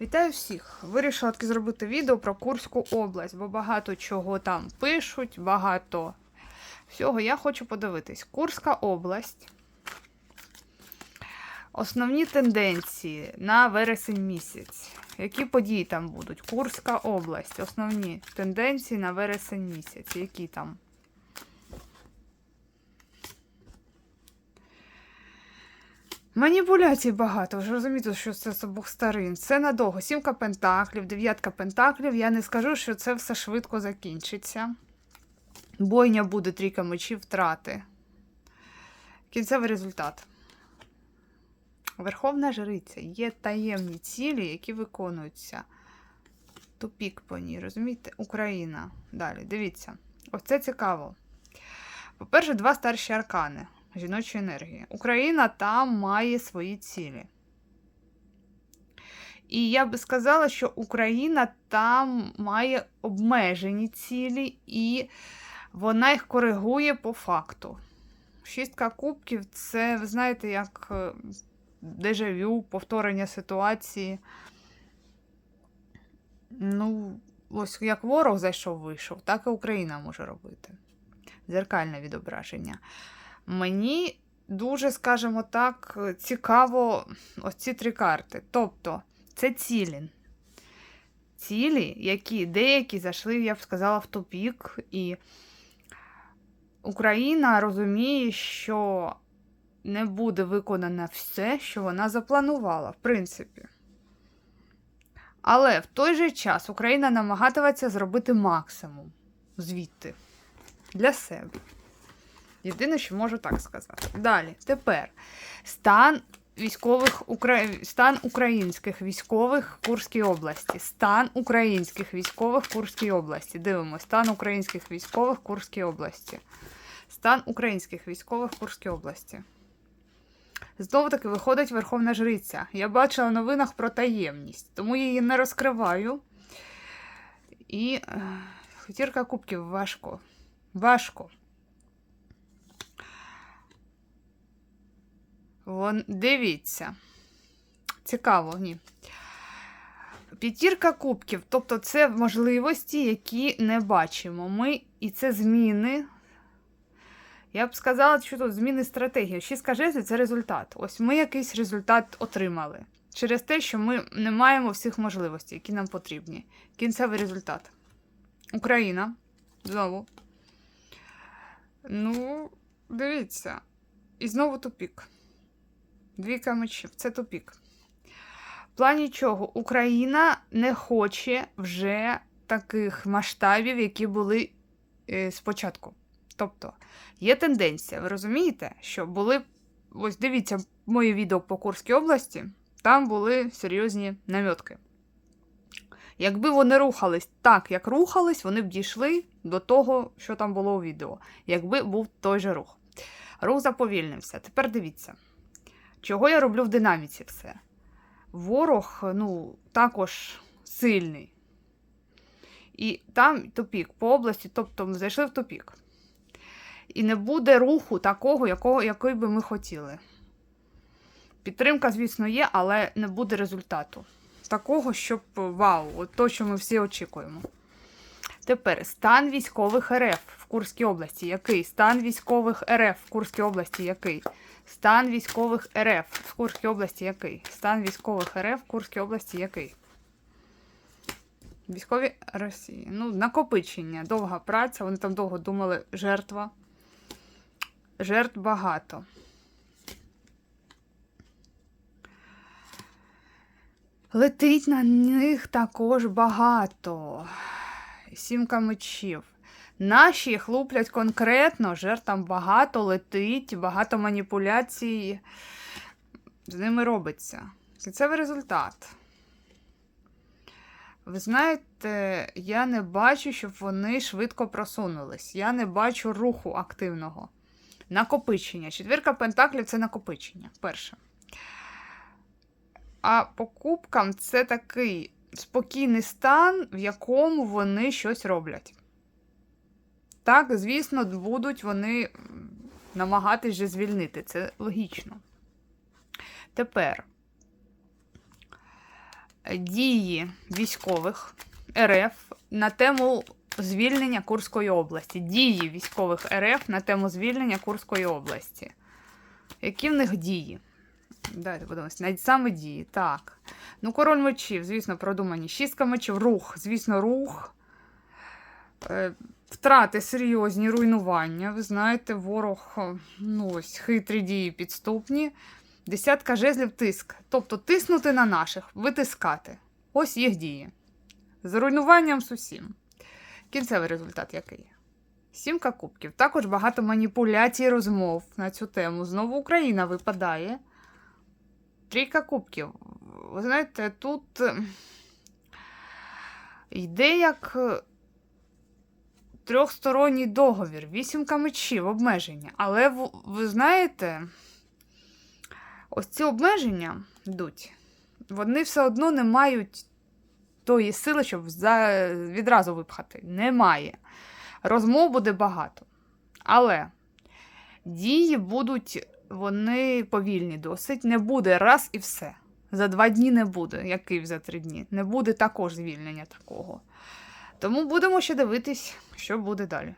Вітаю всіх! Вирішила таки зробити відео про Курську область, бо багато чого там пишуть, багато всього. Я хочу подивитись. Курська область. Основні тенденції на вересень місяць. Які події там будуть? Курська область. Основні тенденції на вересень місяць. Які там? Маніпуляцій багато, вже розумієте, що це з обох сторін. Це надовго. Сімка пентаклів, дев'ятка пентаклів. Я не скажу, що це все швидко закінчиться. Бойня буде трійка мечів, втрати. Кінцевий результат. Верховна жриця. Є таємні цілі, які виконуються. Тупік по ній, розумієте? Україна. Далі, дивіться. Ось це цікаво. По-перше, два старші аркани жіночої енергії. Україна там має свої цілі. І я би сказала, що Україна там має обмежені цілі, і вона їх коригує по факту. Шістка кубків це, ви знаєте, як е, дежавю, повторення ситуації. Ну, ось як ворог зайшов, вийшов, так і Україна може робити. Дзеркальне відображення. Мені дуже, скажімо так, цікаво ось ці три карти. Тобто, це цілі. Цілі, які деякі зайшли, я б сказала, в тупік. І Україна розуміє, що не буде виконано все, що вона запланувала, в принципі. Але в той же час Україна намагатиметься зробити максимум звідти для себе. Єдине, що можу так сказати. Далі, тепер стан військових стан українських військових в Курській області. Стан українських військових в Курській області. Дивимося, стан українських військових в Курській області. Стан українських військових в Курській області. Знову таки виходить Верховна Жриця. Я бачила в новинах про таємність, тому її не розкриваю. І е, хитірка кубків важко. Важко. Вон, дивіться. Цікаво, ні. П'ятірка кубків, тобто це можливості, які не бачимо. Ми, і це зміни. Я б сказала, що тут зміни стратегії. Шістка жезлів – це результат. Ось ми якийсь результат отримали. Через те, що ми не маємо всіх можливостей, які нам потрібні. Кінцевий результат. Україна. Знову. Ну, дивіться. І знову тупік. Двійка мечів. Це тупік. В плані чого? Україна не хоче вже таких масштабів, які були е, спочатку. Тобто, є тенденція, ви розумієте, що були. Ось дивіться моє відео по Курській області, там були серйозні намітки. Якби вони рухались так, як рухались, вони б дійшли до того, що там було у відео. Якби був той же рух. Рух заповільнився. Тепер дивіться. Чого я роблю в динаміці все? Ворог, ну, також сильний. І там тупік по області, тобто ми зайшли в тупік. І не буде руху такого, якого, який би ми хотіли. Підтримка, звісно, є, але не буде результату. Такого, щоб вау, от то, що ми всі очікуємо. Тепер стан військових РФ в Курській області який? Стан військових РФ в Курській області який? Стан військових РФ в Курській області який? Стан військових РФ в Курській області який? Військові Росії. Ну, накопичення, довга праця. Вони там довго думали, жертва. Жертв багато. Летить на них також багато. Сімка мечів. Наші їх луплять конкретно, жертв там багато летить, багато маніпуляцій з ними робиться. Кінцевий результат. Ви знаєте, я не бачу, щоб вони швидко просунулись. Я не бачу руху активного. Накопичення. Четвірка пентаклів це накопичення. Перше. А по кубкам це такий спокійний стан, в якому вони щось роблять. Так, звісно, будуть вони намагатись вже звільнити. Це логічно. Тепер дії військових РФ на тему звільнення Курської області. Дії військових РФ на тему звільнення Курської області. Які в них дії? Давайте подивимось. Саме дії. Так. Ну, король мечів, звісно, продумані. Шістка мечів, рух, звісно, рух. Е, втрати серйозні, руйнування. Ви знаєте, ворог, е, ну ось, хитрі дії підступні. Десятка жезлів тиск. Тобто тиснути на наших, витискати. Ось їх дії. З руйнуванням з усім. Кінцевий результат який? Сімка кубків. Також багато маніпуляцій розмов на цю тему. Знову Україна випадає. Трійка кубків. Ви знаєте, тут е, йде як е, трьохсторонній договір, вісімка мечів, обмеження. Але ви знаєте, ось ці обмеження йдуть, вони все одно не мають тої сили, щоб за... відразу випхати. Немає. Розмов буде багато. Але дії будуть вони повільні досить. Не буде раз і все. За два дні не буде, як Київ за три дні. Не буде також звільнення такого. Тому будемо ще дивитись, що буде далі.